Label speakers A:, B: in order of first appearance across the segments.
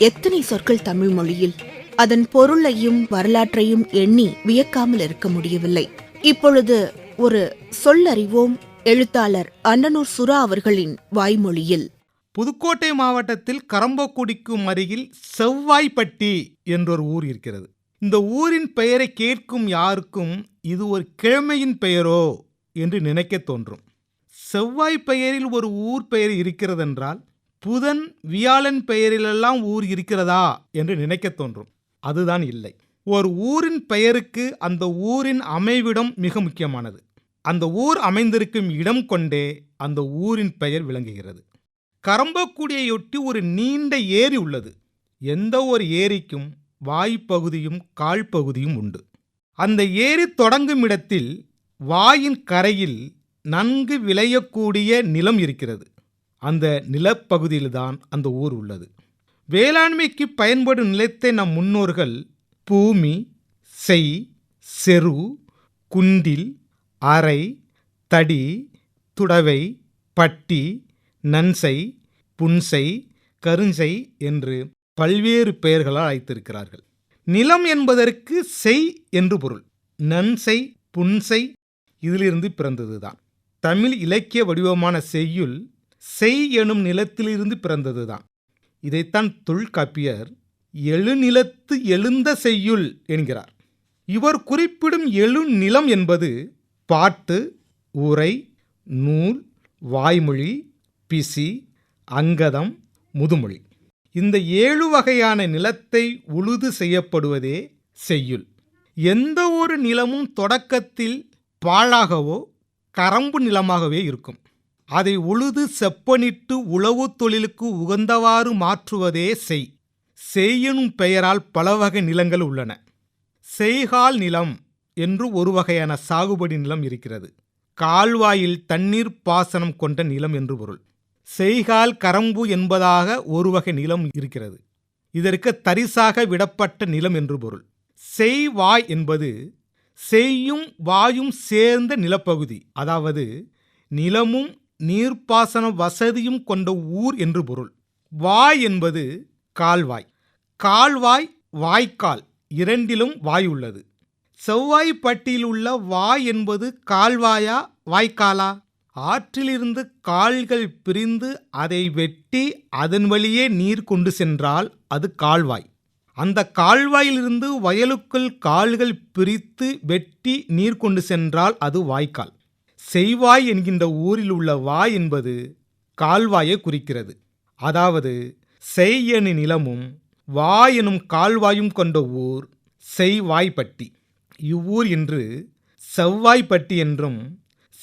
A: எத்தனை சொற்கள் தமிழ் மொழியில்? அதன் பொருளையும் வரலாற்றையும் எண்ணி வியக்காமல் இருக்க முடியவில்லை. இப்பொழுது ஒரு சொல்லறிவோம் எழுத்தாளர் அன்னனூர் சுரா அவர்களின் வாய்மொழியில்.
B: புதுக்கோட்டை மாவட்டத்தில் கரம்பக்குடிக்கும் அருகில் செவ்வாய்ப்பட்டி என்றொரு ஊர் இருக்கிறது. இந்த ஊரின் பெயரை கேட்கும் யாருக்கும் இது ஒரு கிழமையின் பெயரோ என்று நினைக்கத் தோன்றும். செவ்வாய் பெயரில் ஒரு ஊர் பெயர் இருக்கிறதென்றால் புதன் வியாழன் பெயரிலெல்லாம் ஊர் இருக்கிறதா என்று நினைக்கத் தோன்றும். அதுதான் இல்லை. ஒரு ஊரின் பெயருக்கு அந்த ஊரின் அமைவிடம் மிக முக்கியமானது. அந்த ஊர் அமைந்திருக்கும் இடம் கொண்டே அந்த ஊரின் பெயர் விளங்குகிறது. கரம்பக்கூடியையொட்டி ஒரு நீண்ட ஏரி உள்ளது. எந்த ஒரு ஏரிக்கும் வாய்ப்பகுதியும் கால்பகுதியும் உண்டு. அந்த ஏரி தொடங்கும் இடத்தில் வாயின் கரையில் நன்கு விளையக்கூடிய நிலம் இருக்கிறது. அந்த நிலப்பகுதியில்தான் அந்த ஊர் உள்ளது. வேளாண்மைக்கு பயன்படும் நிலத்தை நம் முன்னோர்கள் பூமி செய் செரு குண்டில் அறை தடி துடவை பட்டி நன்சை புன்சை கருஞ்சை என்று பல்வேறு பெயர்களால் அழைத்திருக்கிறார்கள். நிலம் என்பதற்கு செய் என்று பொருள். நன்சை புன்சை இதிலிருந்து பிறந்ததுதான். தமிழ் இலக்கிய வடிவமான செய்யுள் செய் எனும் நிலத்திலிருந்து பிறந்ததுதான். இதைத்தான் தொல்காப்பியர் எழுநிலத்து எழுந்த செய்யுள் என்கிறார். இவர் குறிப்பிடும் எழுநிலம் என்பது பாட்டு உரை நூல் வாய்மொழி பிசி அங்கதம் முதுமொழி. இந்த ஏழு வகையான நிலத்தை உழுது செய்யப்படுவதே செய்யுள். எந்த ஒரு நிலமும் தொடக்கத்தில் பாழாகவோ கரம்பு நிலமாகவே இருக்கும். அதை உழுது செப்பனிட்டு உழவு தொழிலுக்கு உகந்தவாறு மாற்றுவதே செய். செய்யனும் பெயரால் பல வகை நிலங்கள் உள்ளன. செய்கால் நிலம் என்று ஒரு வகையான சாகுபடி நிலம் இருக்கிறது. கால்வாயில் தண்ணீர் பாசனம் கொண்ட நிலம் என்று பொருள். செய்கால் கரம்பு என்பதாக ஒரு வகை நிலம் இருக்கிறது. இதற்கு தரிசாக விடப்பட்ட நிலம் என்று பொருள். செய்வாய் என்பது செய்யும் வாயும் சேர்ந்த நிலப்பகுதி. அதாவது நிலமும் நீர்ப்பாசன வசதியும் கொண்ட ஊர் என்று பொருள். வாய் என்பது கால்வாய். கால்வாய் வாய்க்கால் இரண்டிலும் வாய் உள்ளது செவ்வாய்ப்பட்டியில் உள்ள வாய் என்பது கால்வாயா வாய்க்காலா? ஆற்றிலிருந்து கால்கள் பிரிந்து அதை வெட்டி அதன் வழியே நீர் கொண்டு சென்றால் அது கால்வாய். அந்த கால்வாயிலிருந்து வயலுக்குள் கால்கள் பிரித்து வெட்டி நீர் கொண்டு சென்றால் அது வாய்க்கால். செய்வாய் என்கின்ற ஊரில் உள்ள வாய் என்பது கால்வாயை குறிக்கிறது. அதாவது செய் எனும் நிலமும் வா எனும் கால்வாயும் கொண்ட ஊர் செய்வாய்ப்பட்டி. இவ்வூர் இன்று செவ்வாய்ப்பட்டி என்றும்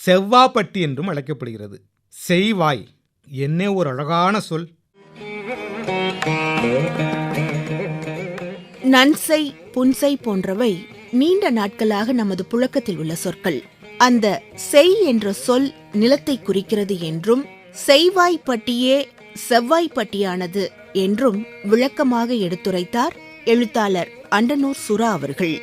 B: செவ்வாப்பட்டி என்றும் அழைக்கப்படுகிறது. செய்வாய் என்ன ஒரு அழகான சொல்.
A: நன்சை புன்சை போன்றவை நீண்ட நாட்களாக நமது புழக்கத்தில் உள்ள சொற்கள். அந்த செய் என்ற சொல் நிலத்தை குறிக்கிறது என்றும் செய்வாய்ப்பட்டியே செவ்வாய்ப்பட்டியானது என்றும் விளக்கமாக எடுத்துரைத்தார் எழுத்தாளர் அண்டனூர் சுரா அவர்கள்.